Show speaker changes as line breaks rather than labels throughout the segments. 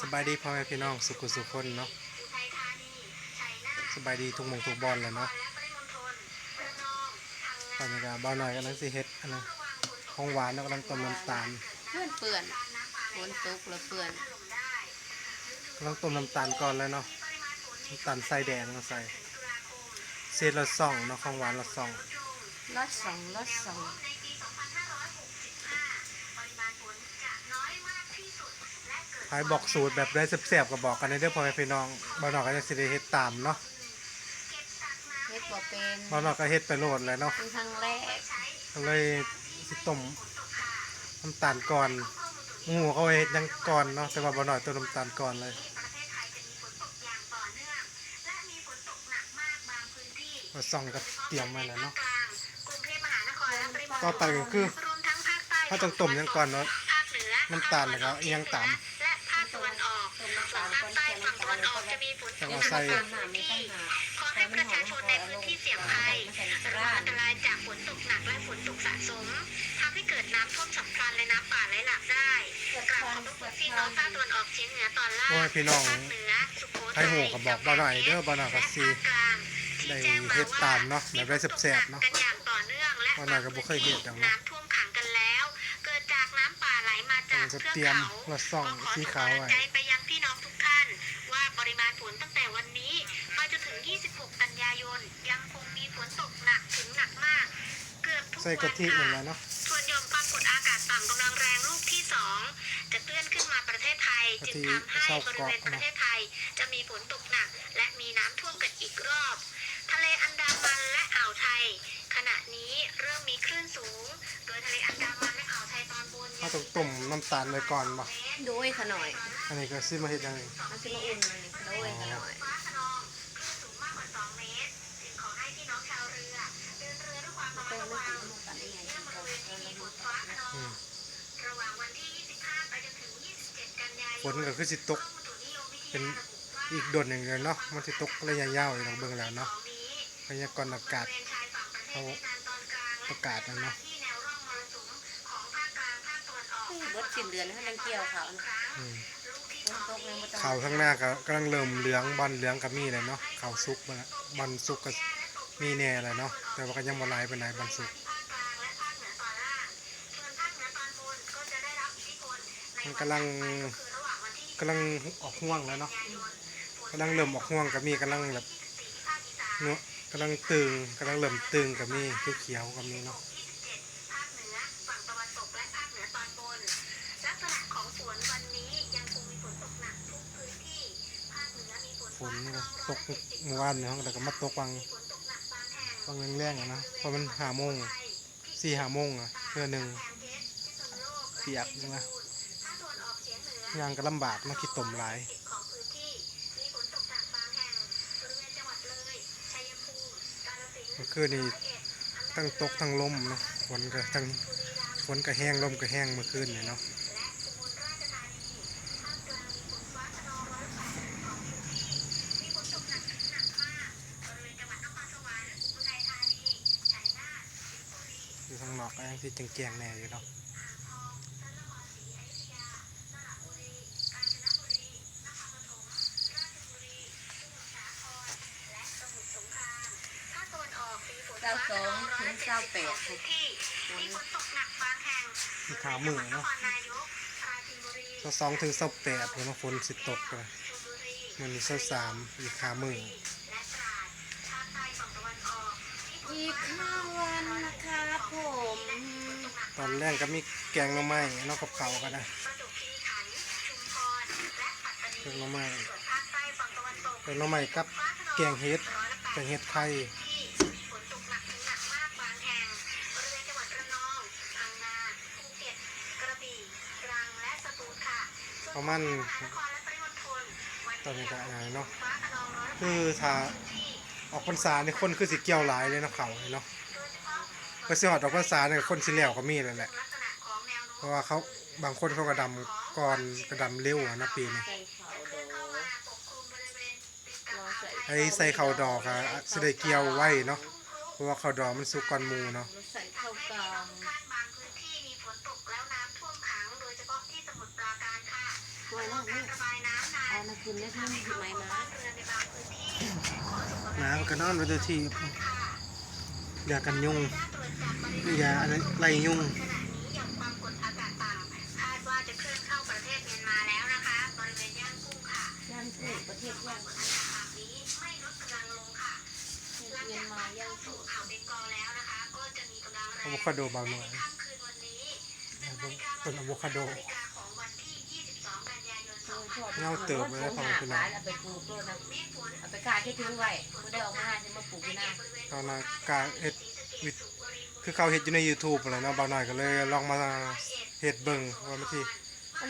สบายดีพ่อแม่พี่น้องสุขุสุขคนเนาะสบายดีทุกหมองทุกบอลเลยเนาะตอนนี้ก็บ้าวหน่อยกำลังสิเฮ็ดอันนั้นของหวานเนาะกำลังต้มน้ำตาล
เพื่อนเปื่อนฝนตกแล้วเปื่อน
กำลังต้มน้ำตาลก่อนเลยเนาะน้ำตาลใส่แดงมาใส่เศษละสองเนาะของหวานละสอง
รถสองรถสอง
ใครบอกสูตรแบบได้แซ่บๆก็บอกกันในเด้อพ่อแม่พี่น้องบ้าวหน่อยก็จะสิได้เฮ็ดตามเนาะ
เฮ็ดบ่เป็น
บ้าวหน่อยก็เฮ็ดไปโลดเลยเนาะ
เป็นครั้งแรก
ก็เลยสิต้มน้ำตาลก่อนงูเขาเฮ็ดหยังก่อนเนาะแต่ว่าบ่หน่อยตัวน้ำตาลก่อนเลยมาส่องก็เตรียมไว้แล้วเนาะต่อไปก็คือ ถ้าต้องต้มหยังก่อนเนาะน้ำตาลแล้วก็อิหยังตาม
และภาคตะวันออก
ต้มน้ำ
ส่ว
ตานล
ภาคใต้ฝั่งตะวันออกจะมีฝนต
แล้ว
ก
ก็
หนัก
ใส่
บางพื้นที่ ขอให้ประชาชนในพื้นที่เสี่ยงภัยระวังอันตรายจากฝนตกหนักและฝนตกสะสมทำให้เกิดน้ำท่วมฉับพลันและน้ำป่าไหลหลากได้กราบขอบพระคุณพี่น้องภาคตะวันออกเฉียงเหนือตอนล่าง
โอ้ยพี่น้อง
ภาคเหนือสุโข
ใคร
ทัย
โหก็บอกบ่หน่อยเด้อบ่หน่อยก็สิ
และภาคกลางที่แจ้งมา
ได้เฮ็ด
ว่า
ตามเนาะแบบได้แซ่บๆเนาะ
กันอย่างต่อเนื่องและ
บ่หน่อยก็บ่เคยเฮ็ดจังเนาะ
น้ำ จากก็เทือก
เตรียม
เขา
ละส่องสีขาวไว้
ใจไปยังพี่น้องทุกท่าน ว่าปริมาณฝนตั้งแต่วันนี้ไปจนถึง 26 กันยายน ยังคงมีฝนตกหนักถึงหนักมาก เกือบทุก
ใส่
วัน
กะทินั่นแห
ค่ะ
ละเนาะ
ส่วนหย่อมความกดอากาศต่ำกำลังแรงลูกที่ 2 จะเคลื่อนขึ้นมาประเทศไทย จึงทำให้บริเวณประเทศไทย จะมีฝนตกหนัก และมีน้ำท่วมกันอีกรอบ ทะเลอันดามันและอ่าวไทย ขณะนี้เริ่มมีคลื่นสูง โดยทะเลอันดามัน และอ่าวไทยตอนบน
เราต้องต้มน้ำตาลไว้ก่อนบ่
โดยขะหน่อย
อันนี้ก็สิมาเฮ็ดหยังไง
มันสิมาอุ่นมันนี่โดยขะหน่อย
ฟ้าขนองคลื่นสูงมากกว่า2เมตรจึงขอให้พี่น้องชาวเรือเดินเรือด้วยความระมัดระวัง
เป็นไม่ถึงน้ำตาลได้ไง
เนื่องบริเวณที่มีฝนฟ้าขนอง
อืม
ระหว่างวันที่25ไปจนถึง27กันยายน
ฝนก็คือสิตก เป็นอีกโดดหนึ่งเลยเนาะมันสิตกระยะยาวอยู่ทางเบิ่งแล้วเนาะพยากรณ์อากาศเขาประกาศนะเนาะ
เบิดสิ้นเดือนให้มันเกี่ยวเขานะ
อืม
ฝนตกเลยบ่ต้อง
ข่าวข้างหน้าก็กำลังเริ่มเหลืองบอลเหลืองก็มีเลยเนาะข่าวสุกมาแล้วบอลสุกก็มีแน่เลยเนาะแต่ว่าก็ยังบ่หลายปานใดบอลสุกมันกำลังกำลังออกห่วงแล้วเนาะกำลังเริ่มออกห่วงก็มีกำลังแบบเนาะกำลังตึงกำลังเริ่มตึงก็มีเขียวๆก็มีเนาะ
ภาคเหนือฝั่งตะวันตกและภาคเหนือตอนบน ลักษณะของฝนวันนี้ยังคงมีฝนตกหนักทุกพื้นที่ ภาคเหนือมี ฝน
ฝนก็ตกเมื่อวานเนาะแล้วก็มาตกวัง
บางแห่ง
วังแรงๆอะนะเพราะมันหาโมงสี่หาโมงอะเทื่อหนึ่ง
เพชรพิษณุโลก
เปียกนะ
ภาคตะวันออกเฉียงเหนือ
ยางก็ลำบากมาคิดต่มห
นักบายชัยภูมิกาฬสินธุ์
เมื่อนนี้ทั้งตกทั้งลมนะฝนก็ทั้งฝนก็แห้งลมก็แห้งเมื่อคืนนี่เนาะ
สิจัง
แจงแน่อยู่เนาะ
เก้าสองถึงเก้าแปดทุกที่มีฝนตกหนักบางแห่ง
ขาวมือเนาะ
เก้า
สองถึงเก้าแปดเห็นว่ฝนสิตกเลยมันมีเก้าสามอีกขา
วมือ
ที่
ตอนแรกก็มีแกงหน่อไม้เนอกกับเขาวกันนะ
ประจวบคีรีขันธ์ชุมพรและปัตตานี
แกงหน่อไม้
ส่วนภาคใต้ฝั่งตะวันตก
แกงหน่อไม้กับแกงเห็ดแกงเห็ดไข่
ที่ฝนตกหนักถึงหนักมากบางแห่งบริเวณจังหวัดระนองพังงาภูเก็ตกระบี่ตรังและสตูลค่ะส่วน
ประมาณ
กรุงเทพมหานครและปริมณฑลวัน
ตอนนี้ก็อะไรเนาะ
ฟ้าขนองร้อยละแปด
คือถ้าออกพรรษาเนี่ยคนคือสิเกี่ยวหลายเลยเนาะเขาเนาะ ก็สิหอดออกพรรษาเนี่ยคนสิแล้วก็มีเลยแหละ
ลักษณะของแนวโน้ม
เพราะว่าเขาบางคนเขากระดำก่อนกระดำเร็วอะนะปีนี้
ใส่เขาโด
เข้ามาปกคลุมบริเวณติดกับ
ลองใส่
ไอ้ใส่ข้าวดอกอะสิได้เกี่ยวไว้เนาะเพราะว่าข้าวดอกมันสุกก่อนหมูเนาะ
ใส่เข้ากลาง
คาดบางพื้นที่มีฝนตกแล้วน้ำท่วมขังโดยเฉพาะที่สมุทรปราการค่ะ
ไว้นั่ง
กา
นี่
รระบายน้
นะคืนนี้ที่มีไม้มา
หนาก็นอนไว้แต่ที่ ยากันยุงยาอะไรไล่ยุง
ขณะนี้หย่อมความกดอากาศต่ำคาดว่าจะเคลื่อนเข้าประเทศเมียนมาแล้วนะคะบริเวณย่างกุ้งค่ะ
ย่านถูกประเทศย่าง
อากาศแบบนี้ไม่ลดกำลังลงค่ะหลัง
เมีย
จานก
มา
พัด
ย่า
เข้างสู่
ถูก
อ่าวเบงกอลแล้วนะคะก็จะมีกำลังแร
อะ
ง
โวคาโดบางหน่อย
ในค่ำคืนวันนี้หนึ่งนาฬิกา
ต้นอะโวคาโด เงาเติบไว้แล้วพอมาเป็นหลัง
เอาไปปลูกด้วยนะเอาไปกาที่ทิ้งไว้ไม่ได้เออกมาจะมาปลูกที่หน้า
ตอนนั้นกาเฮ็ดวิคือเขาเฮ็ดอยู่ใน YouTube อะไรเนาะบ่าวหน่อยก็เลยลองมาเฮ็ดเบิ่งว่ามันสิ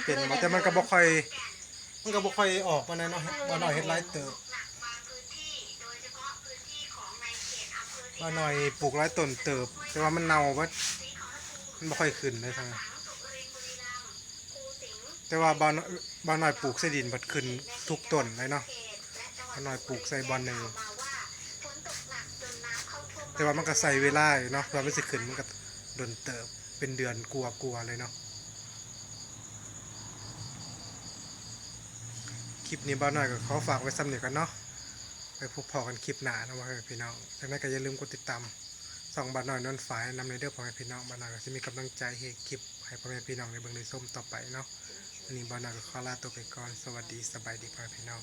เป็นบ่แต่มันก็บ่ค่อย มันก็บ่ค่อยออกมาแน่เนาะบ่าวหน่อยเฮ็ดหลายเติบ
หนักบางพื้นที่โดยเฉพาะพื้นที่ของในเขตอำเภอศรี
บ่าวหน่อยปลูกหลายต้นเติบ แต่ว่ามันเน่าบ่มันบ่ค่อยขึ้นเลยทางนั้น
สุรินทร์บุรีรัมย์ภูสิงห์
แต่ว่าบ่าวน้อย บ่าวหน่อยปลูกใส่ดินบัดขึ้นทุกต้นเลยเนาะบ่าวหน่อยปลูกใส่บอนหนึง
มาว่าฝนตกหนักจนน้ำเข้าท่วม
แต่ว่ามันก็ใส่เวลาอยู่เนาะเพื่อมันสิขึ้นมันก็โดนเติบเป็นเดือนกลัวๆเลยเนาะคลิปนี้บ่าวน้อยก็ขอฝากไว้ซ้ำเนียกันเนาะไปพบพอกันคลิปหน้านะว่าพี่น้องจากนั้นก็อย่าลืมกดติดตามส่องบ่าวน้อยนอนฝ่ายนำในเด้อพ่อแม่พี่น้องบ่าวน้อยก็จะมีกำลังใจให้คลิปให้พ่อแม่พี่น้องในเบิ่งในส้มต่อไปเนาะ วันนี้บ่าน้อยก็ขอลาตัวไปก่อน สวัสดีสบายดีพ่อพี่น้อง